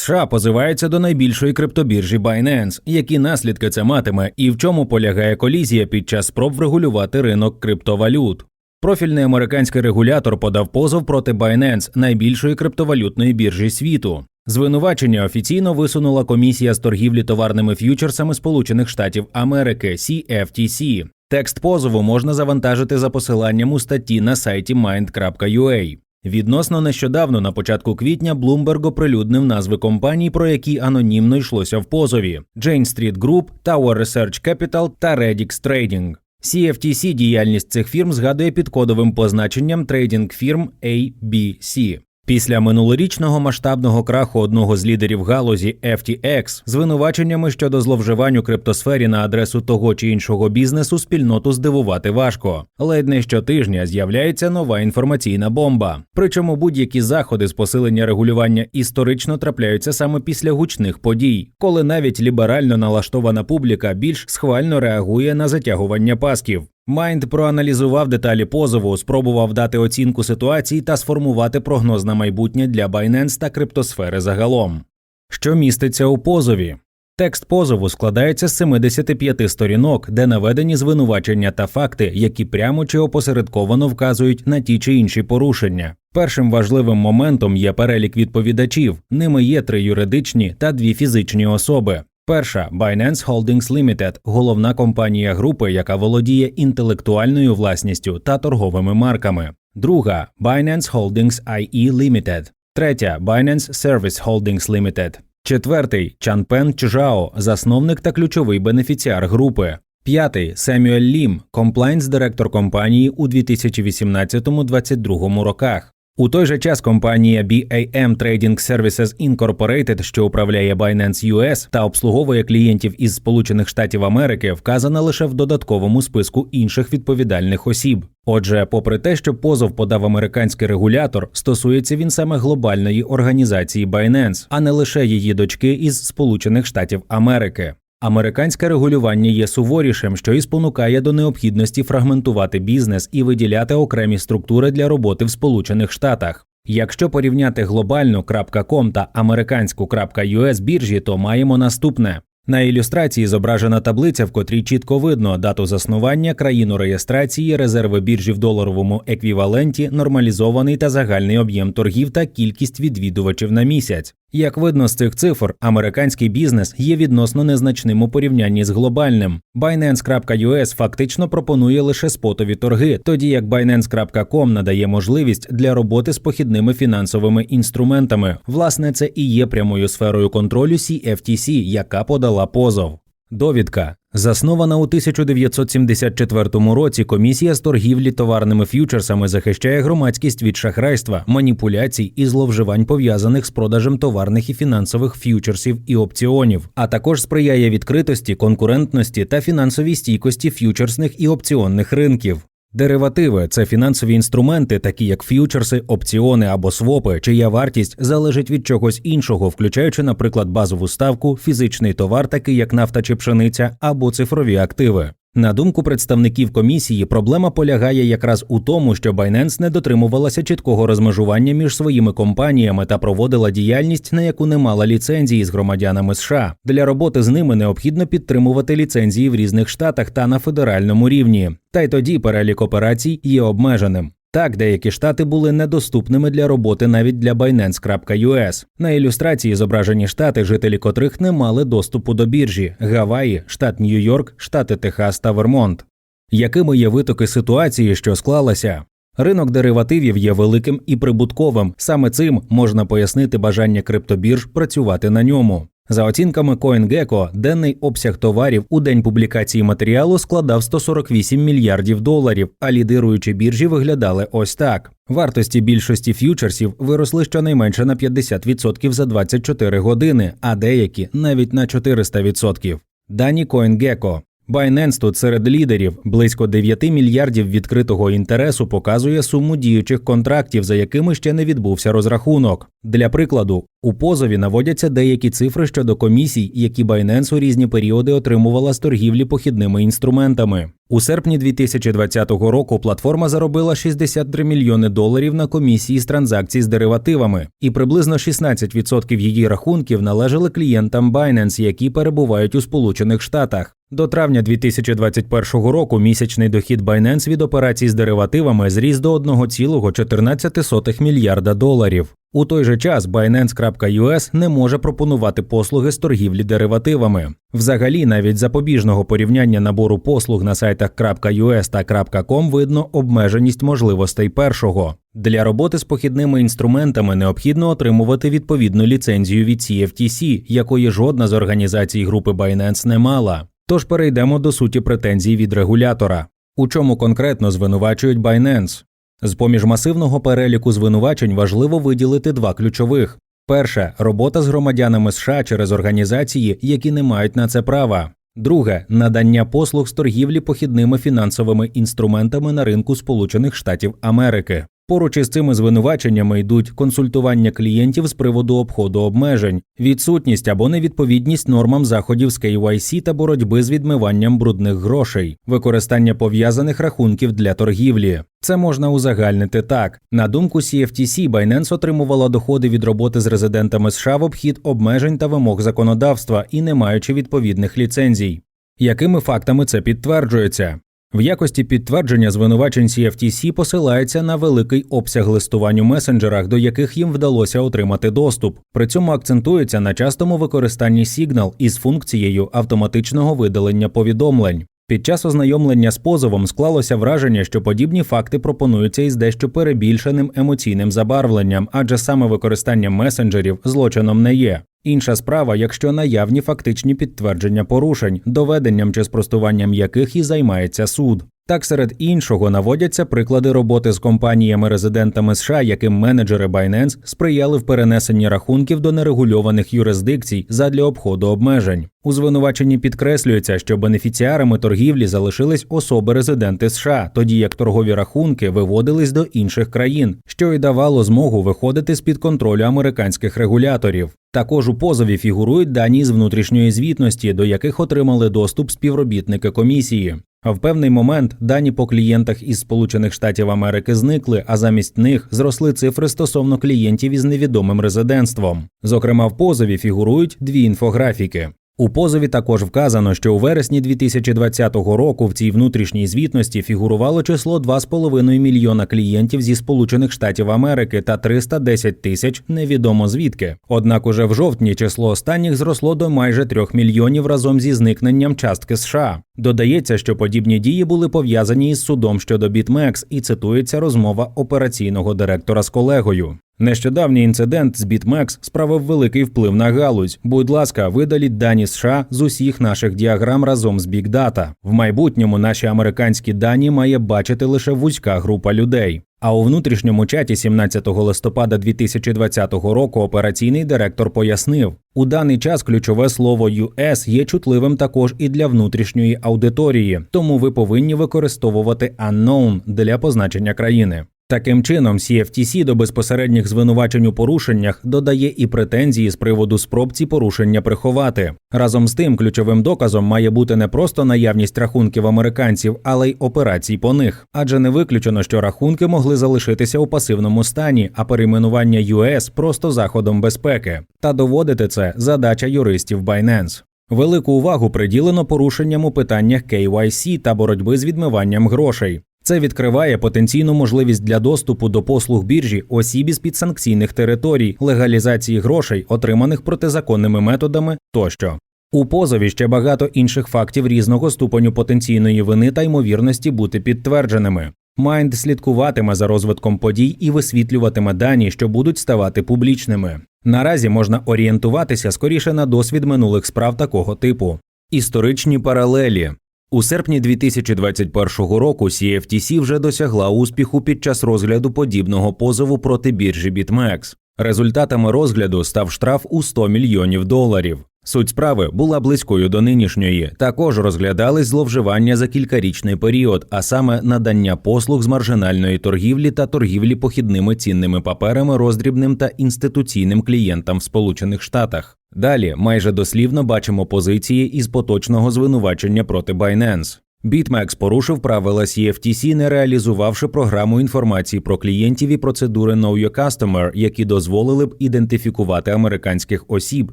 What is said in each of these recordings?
США позиваються до найбільшої криптобіржі Binance. Які наслідки це матиме і в чому полягає колізія під час спроб врегулювати ринок криптовалют? Профільний американський регулятор подав позов проти Binance, найбільшої криптовалютної біржі світу. Звинувачення офіційно висунула комісія з торгівлі товарними ф'ючерсами Сполучених Штатів Америки CFTC. Текст позову можна завантажити за посиланням у статті на сайті mind.ua. Відносно нещодавно, на початку квітня, Bloomberg оприлюднив назви компаній, про які анонімно йшлося в позові: Jane Street Group, Tower Research Capital та Redix Trading. CFTC діяльність цих фірм згадує під кодовим позначенням трейдинг фірм ABC. Після минулорічного масштабного краху одного з лідерів галузі FTX звинуваченнями щодо зловживань у криптосфері на адресу того чи іншого бізнесу спільноту здивувати важко. Ледь не щотижня з'являється нова інформаційна бомба. Причому будь-які заходи з посилення регулювання історично трапляються саме після гучних подій, коли навіть ліберально налаштована публіка більш схвально реагує на затягування пасків. Майнд проаналізував деталі позову, спробував дати оцінку ситуації та сформувати прогноз на майбутнє для Binance та криптосфери загалом. Що міститься у позові? Текст позову складається з 75 сторінок, де наведені звинувачення та факти, які прямо чи опосередковано вказують на ті чи інші порушення. Першим важливим моментом є перелік відповідачів. Ними є три юридичні та дві фізичні особи. Перша Binance Holdings Limited – головна компанія групи, яка володіє інтелектуальною власністю та торговими марками. Друга Binance Holdings IE Limited. Третя Binance Service Holdings Limited. Четвертий Чанпен Чжао, засновник та ключовий бенефіціар групи. П'ятий Семюель Лім, комплайнс директор компанії у 2018-2022 роках. У той же час компанія BAM Trading Services Incorporated, що управляє Binance US та обслуговує клієнтів із Сполучених Штатів Америки, вказана лише в додатковому списку інших відповідальних осіб. Отже, попри те, що позов подав американський регулятор, стосується він саме глобальної організації Binance, а не лише її дочки із Сполучених Штатів Америки. Американське регулювання є суворішим, що і спонукає до необхідності фрагментувати бізнес і виділяти окремі структури для роботи в Сполучених Штатах. Якщо порівняти глобальну .com та американську .us біржі, то маємо наступне. На ілюстрації зображена таблиця, в котрій чітко видно дату заснування, країну реєстрації, резерви біржі в доларовому еквіваленті, нормалізований та загальний об'єм торгів та кількість відвідувачів на місяць. Як видно з цих цифр, американський бізнес є відносно незначним у порівнянні з глобальним. Binance.us фактично пропонує лише спотові торги, тоді як Binance.com надає можливість для роботи з похідними фінансовими інструментами. Власне, це і є прямою сферою контролю CFTC, яка подала позов. Довідка заснована у 1974 році. Комісія з торгівлі товарними ф'ючерсами захищає громадськість від шахрайства, маніпуляцій і зловживань пов'язаних з продажем товарних і фінансових ф'ючерсів і опціонів, а також сприяє відкритості, конкурентності та фінансовій стійкості ф'ючерсних і опціонних ринків. Деривативи це фінансові інструменти, такі як ф'ючерси, опціони або свопи, чия вартість залежить від чогось іншого, включаючи, наприклад, базову ставку, фізичний товар, такий як нафта чи пшениця, або цифрові активи. На думку представників комісії, проблема полягає якраз у тому, що Binance не дотримувалася чіткого розмежування між своїми компаніями та проводила діяльність, на яку не мала ліцензії з громадянами США. Для роботи з ними необхідно підтримувати ліцензії в різних штатах та на федеральному рівні. Та й тоді перелік операцій є обмеженим. Так, деякі штати були недоступними для роботи навіть для Binance.us. На ілюстрації зображені штати, жителі котрих не мали доступу до біржі: Гаваї, штат Нью-Йорк, штати Техас та Вермонт. Якими є витоки ситуації, що склалася? Ринок деривативів є великим і прибутковим. Саме цим можна пояснити бажання криптобірж працювати на ньому. За оцінками CoinGecko, денний обсяг товарів у день публікації матеріалу складав 148 мільярдів доларів, а лідируючі біржі виглядали ось так. Вартості більшості ф'ючерсів виросли щонайменше на 50% за 24 години, а деякі навіть на 400%. Дані CoinGecko. Binance тут серед лідерів близько 9 мільярдів відкритого інтересу показує суму діючих контрактів, за якими ще не відбувся розрахунок. Для прикладу, у позові наводяться деякі цифри щодо комісій, які Binance у різні періоди отримувала з торгівлі похідними інструментами. У серпні 2020 року платформа заробила 63 мільйони доларів на комісії з транзакцій з деривативами, і приблизно 16% її рахунків належали клієнтам Binance, які перебувають у Сполучених Штатах. До травня 2021 року місячний дохід Binance від операцій з деривативами зріс до 1,14 мільярда доларів. У той же час Binance.US не може пропонувати послуги з торгівлі деривативами. Взагалі, навіть запобіжного порівняння набору послуг на сайтах .us та .com видно обмеженість можливостей першого. Для роботи з похідними інструментами необхідно отримувати відповідну ліцензію від CFTC, якої жодна з організацій групи Binance не мала. Тож перейдемо до суті претензій від регулятора. У чому конкретно звинувачують Binance? З поміж масивного переліку звинувачень важливо виділити два ключових: перше робота з громадянами США через організації, які не мають на це права. Друге надання послуг з торгівлі похідними фінансовими інструментами на ринку Сполучених Штатів Америки. Поруч із цими звинуваченнями йдуть консультування клієнтів з приводу обходу обмежень, відсутність або невідповідність нормам заходів з KYC та боротьби з відмиванням брудних грошей, використання пов'язаних рахунків для торгівлі. Це можна узагальнити так. На думку CFTC, Binance отримувала доходи від роботи з резидентами США в обхід обмежень та вимог законодавства і не маючи відповідних ліцензій. Якими фактами це підтверджується? В якості підтвердження звинувачень CFTC посилається на великий обсяг листувань у месенджерах, до яких їм вдалося отримати доступ. При цьому акцентується на частому використанні Signal із функцією автоматичного видалення повідомлень. Під час ознайомлення з позовом склалося враження, що подібні факти пропонуються із дещо перебільшеним емоційним забарвленням, адже саме використання месенджерів злочином не є. Інша справа, якщо наявні фактичні підтвердження порушень, доведенням чи спростуванням яких і займається суд. Так, серед іншого наводяться приклади роботи з компаніями-резидентами США, яким менеджери Binance сприяли в перенесенні рахунків до нерегульованих юрисдикцій задля обходу обмежень. У звинуваченні підкреслюється, що бенефіціарами торгівлі залишились особи-резиденти США, тоді як торгові рахунки виводились до інших країн, що й давало змогу виходити з під контролю американських регуляторів. Також у позові фігурують дані з внутрішньої звітності, до яких отримали доступ співробітники комісії. В певний момент дані по клієнтах із Сполучених Штатів Америки зникли, а замість них зросли цифри стосовно клієнтів із невідомим резидентством. Зокрема, в позові фігурують дві інфографіки. У позові також вказано, що у вересні 2020 року в цій внутрішній звітності фігурувало число 2,5 мільйона клієнтів зі Сполучених Штатів Америки та 310 тисяч невідомо звідки. Однак уже в жовтні число останніх зросло до майже 3 мільйонів разом зі зникненням частки США. Додається, що подібні дії були пов'язані із судом щодо BitMEX і цитується розмова операційного директора з колегою. Нещодавній інцидент з BitMEX справив великий вплив на галузь. Будь ласка, видаліть дані США з усіх наших діаграм разом з Big Data. В майбутньому наші американські дані має бачити лише вузька група людей. А у внутрішньому чаті 17 листопада 2020 року операційний директор пояснив, у даний час ключове слово US є чутливим також і для внутрішньої аудиторії, тому ви повинні використовувати unknown для позначення країни. Таким чином, CFTC до безпосередніх звинувачень у порушеннях додає і претензії з приводу спроб ці порушення приховати. Разом з тим, ключовим доказом має бути не просто наявність рахунків американців, але й операцій по них, адже не виключено, що рахунки могли залишитися у пасивному стані, а перейменування US просто заходом безпеки. Та доводити це задача юристів Binance. Велику увагу приділено порушенням у питаннях KYC та боротьби з відмиванням грошей. Це відкриває потенційну можливість для доступу до послуг біржі осіб із підсанкційних територій, легалізації грошей, отриманих протизаконними методами тощо. У позові ще багато інших фактів різного ступеню потенційної вини та ймовірності бути підтвердженими. Майнд слідкуватиме за розвитком подій і висвітлюватиме дані, що будуть ставати публічними. Наразі можна орієнтуватися скоріше на досвід минулих справ такого типу. Історичні паралелі у серпні 2021 року CFTC вже досягла успіху під час розгляду подібного позову проти біржі BitMEX. Результатами розгляду став штраф у 100 мільйонів доларів. Суть справи була близькою до нинішньої. Також розглядались зловживання за кількарічний період, а саме надання послуг з маржинальної торгівлі та торгівлі похідними цінними паперами роздрібним та інституційним клієнтам в Сполучених Штатах. Далі майже дослівно бачимо позиції із поточного звинувачення проти Binance. BitMEX порушив правила CFTC, не реалізувавши програму інформації про клієнтів і процедури Know Your Customer, які дозволили б ідентифікувати американських осіб,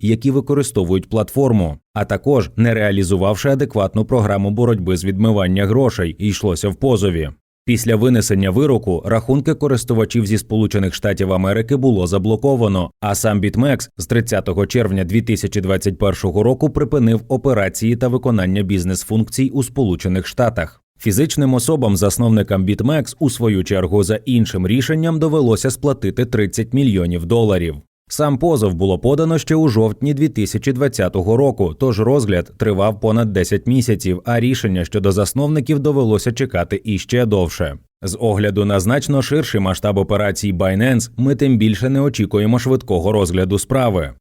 які використовують платформу, а також не реалізувавши адекватну програму боротьби з відмивання грошей, йшлося в позові. Після винесення вироку рахунки користувачів зі Сполучених Штатів Америки було заблоковано, а сам BitMEX з 30 червня 2021 року припинив операції та виконання бізнес-функцій у Сполучених Штатах. Фізичним особам, засновникам BitMEX, у свою чергу за іншим рішенням довелося сплатити 30 мільйонів доларів. Сам позов було подано ще у жовтні 2020 року, тож розгляд тривав понад 10 місяців, а рішення щодо засновників довелося чекати іще довше. З огляду на значно ширший масштаб операцій Binance, ми тим більше не очікуємо швидкого розгляду справи.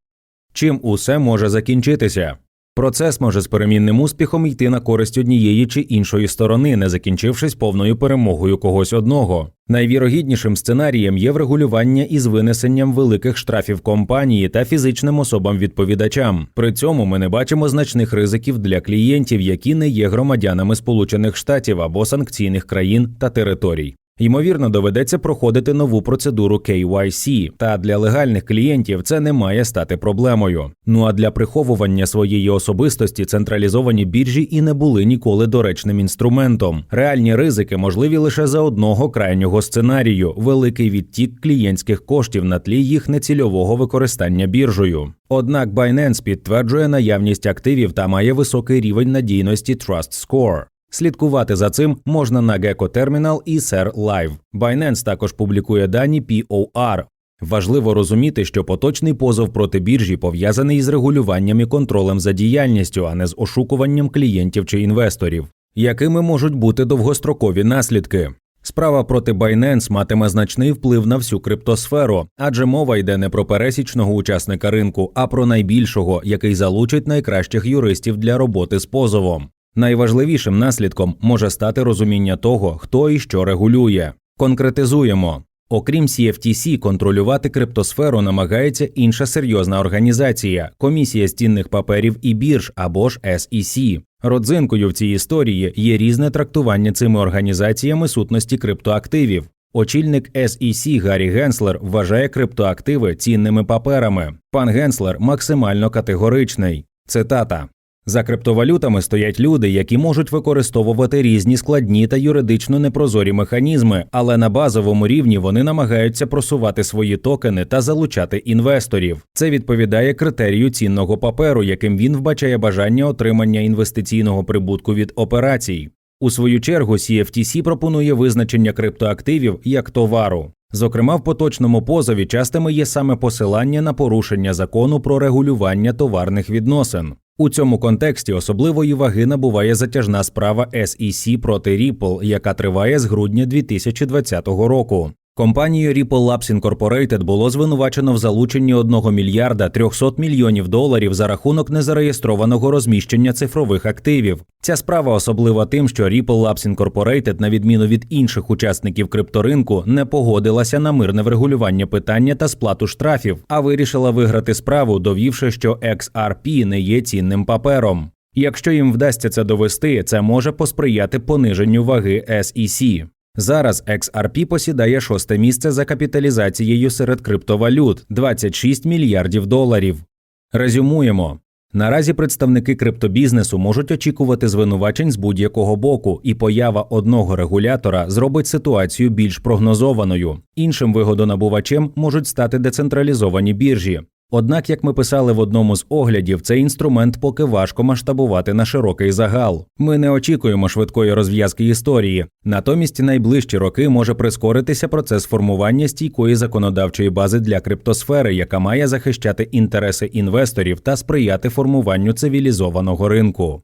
Чим усе може закінчитися? Процес може з перемінним успіхом йти на користь однієї чи іншої сторони, не закінчившись повною перемогою когось одного. Найвірогіднішим сценарієм є врегулювання із винесенням великих штрафів компанії та фізичним особам відповідачам. При цьому ми не бачимо значних ризиків для клієнтів, які не є громадянами Сполучених Штатів або санкційних країн та територій. Ймовірно, доведеться проходити нову процедуру KYC, та для легальних клієнтів це не має стати проблемою. Ну а для приховування своєї особистості централізовані біржі і не були ніколи доречним інструментом. Реальні ризики можливі лише за одного крайнього сценарію великий відтік клієнтських коштів на тлі їх нецільового використання біржею. Однак Binance підтверджує наявність активів та має високий рівень надійності Trust Score. Слідкувати за цим можна на Gecko Terminal і SER Live. Binance також публікує дані POR. Важливо розуміти, що поточний позов проти біржі пов'язаний із регулюванням і контролем за діяльністю, а не з ошукуванням клієнтів чи інвесторів. Якими можуть бути довгострокові наслідки? Справа проти Binance матиме значний вплив на всю криптосферу, адже мова йде не про пересічного учасника ринку, а про найбільшого, який залучить найкращих юристів для роботи з позовом. Найважливішим наслідком може стати розуміння того, хто і що регулює. Конкретизуємо. Окрім CFTC, контролювати криптосферу намагається інша серйозна організація комісія з цінних паперів і бірж або ж SEC. Родзинкою в цій історії є різне трактування цими організаціями сутності криптоактивів. Очільник SEC Гаррі Генслер вважає криптоактиви цінними паперами. Пан Генслер максимально категоричний. Цитата. За криптовалютами стоять люди, які можуть використовувати різні складні та юридично непрозорі механізми, але на базовому рівні вони намагаються просувати свої токени та залучати інвесторів. Це відповідає критерію цінного паперу, яким він вбачає бажання отримання інвестиційного прибутку від операцій. У свою чергу CFTC пропонує визначення криптоактивів як товару. Зокрема, в поточному позові частими є саме посилання на порушення закону про регулювання товарних відносин. У цьому контексті особливої ваги набуває затяжна справа SEC проти Ripple, яка триває з грудня 2020 року. Компанію Ripple Labs Incorporated було звинувачено в залученні 1 мільярда 300 мільйонів доларів за рахунок незареєстрованого розміщення цифрових активів. Ця справа особлива тим, що Ripple Labs Incorporated, на відміну від інших учасників крипторинку, не погодилася на мирне врегулювання питання та сплату штрафів, а вирішила виграти справу, довівши, що XRP не є цінним папером. Якщо їм вдасться це довести, це може посприяти пониженню ваги SEC. Зараз XRP посідає шосте місце за капіталізацією серед криптовалют 26 мільярдів доларів. Резюмуємо. Наразі представники криптобізнесу можуть очікувати звинувачень з будь-якого боку, і поява одного регулятора зробить ситуацію більш прогнозованою. Іншим вигодонабувачем можуть стати децентралізовані біржі. Однак, як ми писали в одному з оглядів, цей інструмент поки важко масштабувати на широкий загал. Ми не очікуємо швидкої розв'язки історії. Натомість найближчі роки може прискоритися процес формування стійкої законодавчої бази для криптосфери, яка має захищати інтереси інвесторів та сприяти формуванню цивілізованого ринку.